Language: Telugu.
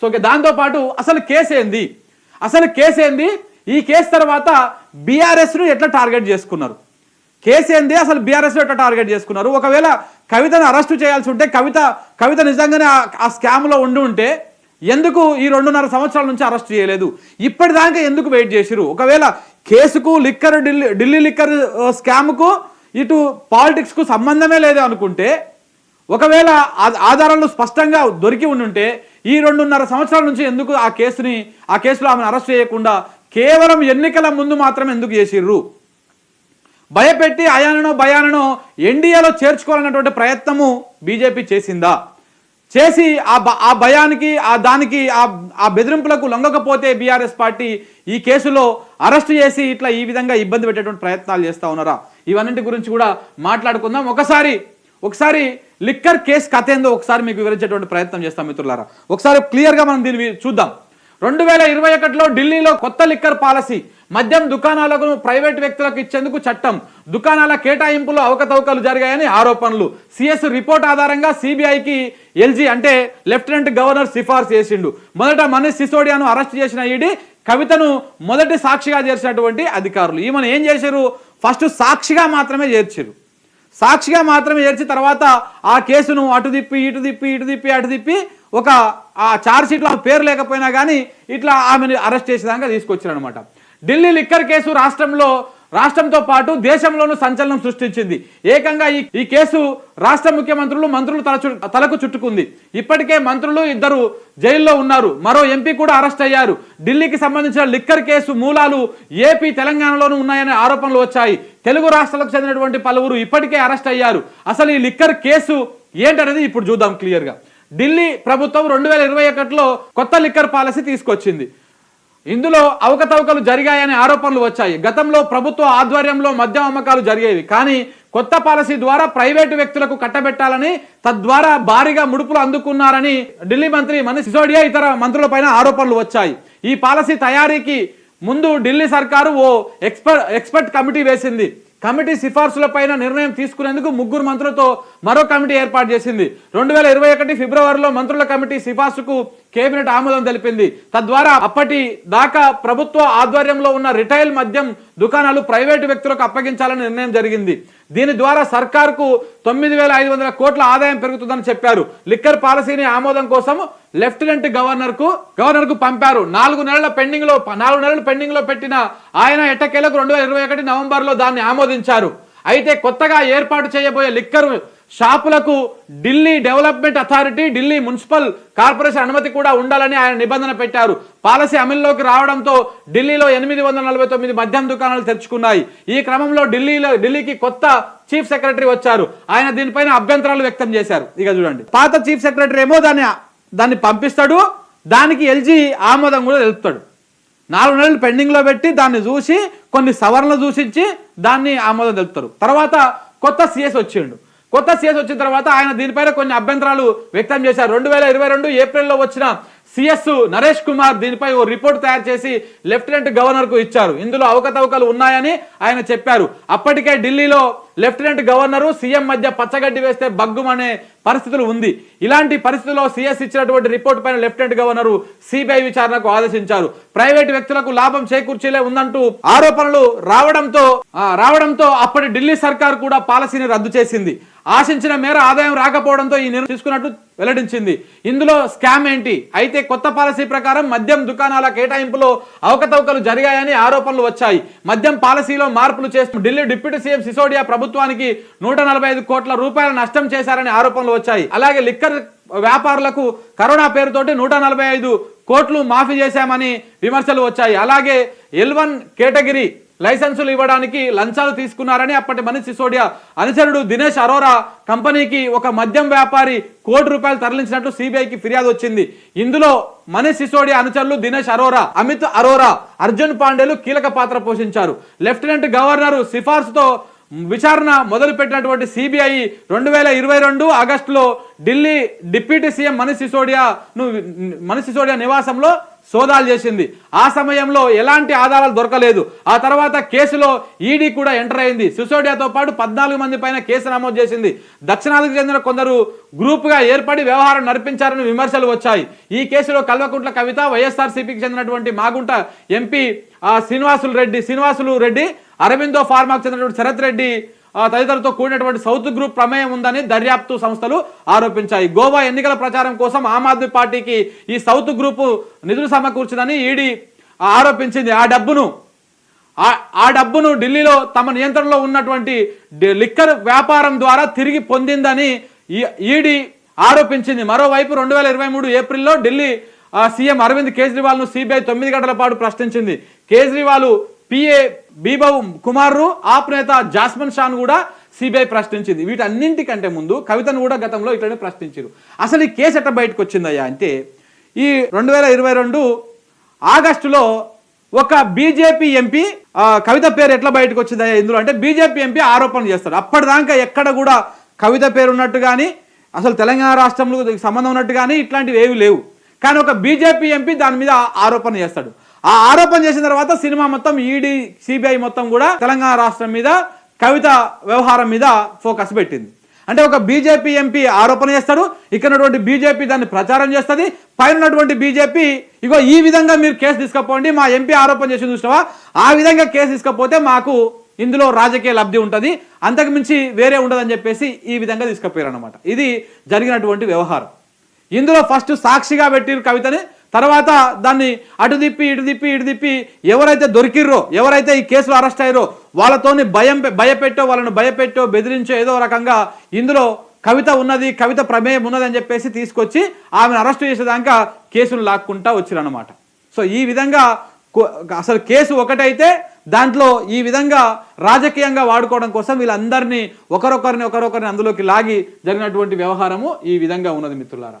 సో ఇక దాంతోపాటు అసలు కేసు ఏంది? అసలు కేసు ఏంది? ఈ కేసు తర్వాత బీఆర్ఎస్ను ఎట్లా టార్గెట్ చేసుకున్నారు? కేసు ఏంది? అసలు బీఆర్ఎస్ను ఎట్లా టార్గెట్ చేసుకున్నారు? ఒకవేళ కవితను అరెస్టు చేయాల్సి ఉంటే కవిత కవిత నిజంగానే ఆ- స్కామ్లో ఉండి ఉంటే ఎందుకు ఈ రెండున్నర సంవత్సరాల నుంచి అరెస్ట్ చేయలేదు? ఇప్పటిదాకా ఎందుకు వెయిట్ చేసిరు ఒకవేళ కేసుకు లిక్కర్ ఢిల్లీ ఢిల్లీ లిక్కర్ స్కామ్కు uh, ఇటు పాలిటిక్స్కు సంబంధమే లేదు అనుకుంటే ఒకవేళ ఆ- ఆధారాలు స్పష్టంగా దొరికి ఉండుంటే ఈ రెండున్నర సంవత్సరాల నుంచి ఎందుకు ఆ కేసుని ఆ కేసులో ఆమెను అరెస్ట్ చేయకుండా కేవలం ఎన్నికల ముందు మాత్రమే ఎందుకు చేసిర్రు? భయపెట్టి అయాననో భయాననో ఎన్డీఏలో చేర్చుకోవాలన్నటువంటి ప్రయత్నము బీజేపీ చేసిందా? చేసి ఆ భ ఆ భయానికి ఆ దానికి ఆ ఆ బెదిరింపులకు లొంగకపోతే బీఆర్ఎస్ పార్టీ ఈ కేసులో అరెస్ట్ చేసి ఇట్లా ఈ విధంగా ఇబ్బంది పెట్టేటువంటి ప్రయత్నాలు చేస్తూ ఉన్నారా? ఇవన్నింటి గురించి కూడా మాట్లాడుకుందాం. ఒకసారి ఒకసారి లిక్కర్ కేసు కథ ఏందో ఒకసారి మీకు వివరించేటువంటి ప్రయత్నం చేస్తాం మిత్రులారా. ఒకసారి క్లియర్గా మనం దీన్ని చూద్దాం. రెండు వేల ఇరవై ఒకటిలో ఢిల్లీలో కొత్త లిక్కర్ పాలసీ మద్యం దుకాణాలకు ప్రైవేట్ వ్యక్తులకు ఇచ్చేందుకు చట్టం దుకాణాల కేటాయింపులో అవకతవకలు జరిగాయని ఆరోపణలు. సిఎస్ రిపోర్ట్ ఆధారంగా సిబిఐకి ఎల్జీ అంటే లెఫ్టినెంట్ గవర్నర్ సిఫార్సు చేసిండు. మొదట మనీష్ సిసోడియాను అరెస్ట్ చేసిన ఈడీ కవితను మొదటి సాక్షిగా చేర్చినటువంటి అధికారులు. ఈమెను ఏం చేశారు? ఫస్ట్ సాక్షిగా మాత్రమే చేర్చారు. సాక్షిగా మాత్రమే చేర్చి తర్వాత ఆ కేసును అటు తిప్పి ఇటు తిప్పి ఇటు తిప్పి అటు తిప్పి ఒక ఆ చార్జ్షీట్లో ఆమె పేరు లేకపోయినా కానీ ఇట్లా ఆమెను అరెస్ట్ చేసేదాకా తీసుకొచ్చారనమాట ఢిల్లీ లిక్కర్ కేసు రాష్ట్రంలో రాష్ట్రంతో పాటు దేశంలోనూ సంచలనం సృష్టించింది. ఏకంగా ఈ ఈ కేసు రాష్ట్ర ముఖ్యమంత్రులు మంత్రులు తల తలకు చుట్టుకుంది. ఇప్పటికే మంత్రులు ఇద్దరు జైల్లో ఉన్నారు. మరో ఎంపీ కూడా అరెస్ట్ అయ్యారు. ఢిల్లీకి సంబంధించిన లిక్కర్ కేసు మూలాలు ఏపీ తెలంగాణలోనూ ఉన్నాయనే ఆరోపణలు వచ్చాయి. తెలుగు రాష్ట్రాలకు చెందినటువంటి పలువురు ఇప్పటికే అరెస్ట్ అయ్యారు. అసలు ఈ లిక్కర్ కేసు ఏంటనేది ఇప్పుడు చూద్దాం క్లియర్గా. ఢిల్లీ ప్రభుత్వం రెండు వేల ఇరవై ఒకటిలో కొత్త లిక్కర్ పాలసీ తీసుకొచ్చింది. ఇందులో అవకతవకలు జరిగాయనే ఆరోపణలు వచ్చాయి. గతంలో ప్రభుత్వ ఆధ్వర్యంలో మద్యం అమ్మకాలు జరిగేవి. కానీ కొత్త పాలసీ ద్వారా ప్రైవేటు వ్యక్తులకు కట్టబెట్టాలని తద్వారా భారీగా ముడుపులు అందుకున్నారని ఢిల్లీ మంత్రి మనీష్ సిసోడియా ఇతర మంత్రులపైన ఆరోపణలు వచ్చాయి. ఈ పాలసీ తయారీకి ముందు ఢిల్లీ సర్కారు ఓ ఎక్స్పర్ట్ ఎక్స్పర్ట్ కమిటీ వేసింది. కమిటీ సిఫార్సులపైన నిర్ణయం తీసుకునేందుకు ముగ్గురు మంత్రులతో మరో కమిటీ ఏర్పాటు చేసింది. రెండు వేల ఇరవై ఒకటి ఫిబ్రవరిలో మంత్రుల కమిటీ సిఫార్సుకు కేబినెట్ ఆమోదం తెలిపింది. తద్వారా అప్పటి దాకా ప్రభుత్వ ఆధ్వర్యంలో ఉన్న రిటైల్ మద్యం దుకాణాలు ప్రైవేటు వ్యక్తులకు అప్పగించాలని నిర్ణయం జరిగింది. దీని ద్వారా సర్కారుకు తొమ్మిది వేల ఐదు వందల కోట్ల ఆదాయం పెరుగుతుందని చెప్పారు. లిక్కర్ పాలసీని ఆమోదం కోసం లెఫ్టినెంట్ గవర్నర్కు గవర్నర్కు పంపారు. నాలుగు నెలల పెండింగ్లో నాలుగు నెలల పెండింగ్లో పెట్టిన ఆయన ఎట్టకేలకు రెండు వేల ఇరవై ఒకటి నవంబర్లో దాన్ని ఆమోదించారు. అయితే కొత్తగా ఏర్పాటు చేయబోయే లిక్కర్ షాపులకు Delhi development authority Delhi municipal corporation అనుమతి కూడా ఉండాలని ఆయన నిబంధన పెట్టారు. పాలసీ అమల్లోకి రావడంతో ఢిల్లీలో ఎనిమిది వందల నలభై తొమ్మిది మద్యం దుకాణాలు తెరుచుకున్నాయి. ఈ క్రమంలో ఢిల్లీలో ఢిల్లీకి కొత్త చీఫ్ సెక్రటరీ వచ్చారు. ఆయన దీనిపైన అభ్యంతరాలు వ్యక్తం చేశారు. ఇక చూడండి. పాత చీఫ్ సెక్రటరీ ఏమో దాన్ని దాన్ని పంపిస్తాడు. దానికి ఎల్జీ ఆమోదం కూడా తెలుపుతాడు. నాలుగు నెలలు పెండింగ్లో పెట్టి దాన్ని చూసి కొన్ని సవరణలు చూసించి దాన్ని ఆమోదం తెలుపుతారు. తర్వాత కొత్త సిఎస్ వచ్చిండు. కొత్త సిఎస్ వచ్చిన తర్వాత ఆయన దీనిపైన కొన్ని అభ్యంతరాలు వ్యక్తం చేశారు. రెండు వేల ఇరవై రెండు ఏప్రిల్లో వచ్చిన సిఎస్ నరేష్ కుమార్ దీనిపై ఓ రిపోర్ట్ తయారు చేసి లెఫ్టినెంట్ గవర్నర్కు ఇచ్చారు. ఇందులో అవకతవకలు ఉన్నాయని ఆయన చెప్పారు. అప్పటికే ఢిల్లీలో లెఫ్టినెంట్ గవర్నరు సీఎం మధ్య పచ్చగడ్డి వేస్తే బగ్గుమనే పరిస్థితులు ఉంది. ఇలాంటి పరిస్థితుల్లో సీఎస్ ఇచ్చినటువంటి రిపోర్ట్ పైన లెఫ్టినెంట్ గవర్నరు సిబిఐ విచారణకు ఆదేశించారు. ప్రైవేట్ వ్యక్తులకు లాభం చేకూర్చేలే ఉందంటూ ఆరోపణలు రావడంతో రావడంతో అప్పటి ఢిల్లీ సర్కార్ కూడా పాలసీని రద్దు చేసింది. ఆశించిన మేర ఆదాయం రాకపోవడంతో ఈ నిర్ణయం తీసుకున్నట్టు వెల్లడించింది. ఇందులో స్కామ్ ఏంటి? అయితే కొత్త పాలసీ ప్రకారం మద్యం దుకాణాల కేటాయింపులో అవకతవకలు జరిగాయని ఆరోపణలు వచ్చాయి. మద్యం పాలసీలో మార్పులు చేస్తూ ఢిల్లీ డిప్యూటీ సీఎం సిసోడియా ప్రభుత్వం ప్రభుత్వానికి నూట నలభై ఐదు కోట్ల రూపాయల నష్టం చేశారని ఆరోపణలు వచ్చాయి. అలాగే లిక్కర్ వ్యాపారులకు కరోనా పేరుతోటి నూట నలభై ఐదు కోట్లు మాఫీ చేశామని విమర్శలు వచ్చాయి. అలాగే ఎల్ వన్ కేటగిరీ లైసెన్సులు ఇవ్వడానికి లంచాలు తీసుకున్నారని అప్పటి మనీష్ సిసోడియా అనుచరుడు దినేష్ అరోరా కంపెనీకి ఒక మద్యం వ్యాపారి కోటి రూపాయలు తరలించినట్లు సిబిఐకి ఫిర్యాదు వచ్చింది. ఇందులో మనీష్ సిసోడియా అనుచరులు దినేష్ అరోరా అమిత్ అరోరా అర్జున్ పాండేలు కీలక పాత్ర పోషించారు. లెఫ్టినెంట్ గవర్నర్ సిఫార్సుతో విచారణ మొదలుపెట్టినటువంటి సిబిఐ రెండు వేల ఇరవై రెండు ఆగస్టులో ఢిల్లీ డిప్యూటీ సీఎం మనీష్ సిసోడియాను మనీష్ సిసోడియా నివాసంలో సోదాలు చేసింది. ఆ సమయంలో ఎలాంటి ఆధారాలు దొరకలేదు. ఆ తర్వాత కేసులో ఈడీ కూడా ఎంటర్ అయింది. సిసోడియాతో పాటు పద్నాలుగు మంది పైన కేసు నమోదు చేసింది. దక్షిణాదికి చెందిన కొందరు గ్రూపుగా ఏర్పడి వ్యవహారం నడిపించారని విమర్శలు వచ్చాయి. ఈ కేసులో కల్వకుంట్ల కవిత వైఎస్ఆర్సీపీకి చెందినటువంటి మాగుంట ఎంపీ ఆ, శ్రీనివాసులు రెడ్డి శ్రీనివాసులు రెడ్డి అరవిందో ఫార్మాకు చెందినటువంటి శరత్ రెడ్డి తదితరులతో కూడినటువంటి సౌత్ గ్రూప్ ప్రమేయం ఉందని దర్యాప్తు సంస్థలు ఆరోపించాయి. గోవా ఎన్నికల ప్రచారం కోసం ఆమ్ ఆద్మీ పార్టీకి ఈ సౌత్ గ్రూపు నిధులు సమకూర్చిందని ఈడీ ఆరోపించింది. ఆ డబ్బును ఆ- డబ్బును ఢిల్లీలో తమ నియంత్రణలో ఉన్నటువంటి లిక్కర్ వ్యాపారం ద్వారా తిరిగి పొందిందని ఈ- ఈడీ ఆరోపించింది. మరోవైపు రెండు వేల ఇరవై మూడు ఏప్రిల్లో ఢిల్లీ సీఎం అరవింద్ కేజ్రీవాల్ను సిబిఐ తొమ్మిది గంటల పాటు ప్రశ్నించింది. కేజ్రీవాల్ పిఏ బీబాబు కుమార్ ఆప్ నేత జాస్మన్ షాన్ కూడా సిబిఐ ప్రశ్నించింది. వీటన్నింటికంటే ముందు కవితను కూడా గతంలో ఇట్లనే ప్రశ్నించారు అసలు ఈ కేసు ఎట్ట బయటకు వచ్చిందయ్యా అంటే ఈ రెండు వేల ఇరవై రెండు ఆగస్టులో ఒక బీజేపీ ఎంపీ కవిత పేరు ఎట్లా బయటకు వచ్చిందయ్యా ఇందులో అంటే బీజేపీ ఎంపీ ఆరోపణలు చేస్తాడు. అప్పటిదాకా ఎక్కడ కూడా కవిత పేరు ఉన్నట్టు కానీ అసలు తెలంగాణ రాష్ట్రంలో సంబంధం ఉన్నట్టు కానీ ఇట్లాంటివి ఏవి లేవు. కానీ ఒక బీజేపీ ఎంపీ దాని మీద ఆరోపణ చేస్తాడు. ఆ ఆరోపణ చేసిన తర్వాత సినిమా మొత్తం ఈడీ సిబిఐ మొత్తం కూడా తెలంగాణ రాష్ట్రం మీద కవిత వ్యవహారం మీద ఫోకస్ పెట్టింది. అంటే ఒక బీజేపీ ఎంపీ ఆరోపణ చేస్తాడు ఇక్కడ బీజేపీ దాన్ని ప్రచారం చేస్తుంది పైన ఉన్నటువంటి బీజేపీ ఇగో ఈ విధంగా మీరు కేసు తీసుకపోండి మా ఎంపీ ఆరోపణ చేసి చూసినవా? ఆ విధంగా కేసు తీసుకపోతే మాకు ఇందులో రాజకీయ లబ్ధి ఉంటుంది అంతకు మించి వేరే ఉండదని చెప్పేసి ఈ విధంగా తీసుకుపోయారు అనమాట ఇది జరిగినటువంటి వ్యవహారం. ఇందులో ఫస్ట్ సాక్షిగా పెట్టిరు కవితని తర్వాత దాన్ని అటు తిప్పి ఇటు తిప్పి ఇటు తిప్పి ఎవరైతే దొరికిర్రో ఎవరైతే ఈ కేసులో అరెస్ట్ అయ్యారో వాళ్ళతోని భయం భయపెట్టో వాళ్ళని భయపెట్టో బెదిరించో ఏదో రకంగా ఇందులో కవిత ఉన్నది కవిత ప్రమేయం ఉన్నదని చెప్పేసి తీసుకొచ్చి ఆమెను అరెస్ట్ చేసేదాకా కేసును లాక్కుంటా వచ్చిరన్నమాట. సో ఈ విధంగా అసలు కేసు ఒకటైతే దాంట్లో ఈ విధంగా రాజకీయంగా వాడుకోవడం కోసం వీళ్ళందరినీ ఒకరొకరిని ఒకరొకరిని అందులోకి లాగి జరిగినటువంటి వ్యవహారము ఈ విధంగా ఉన్నది మిత్రులారా.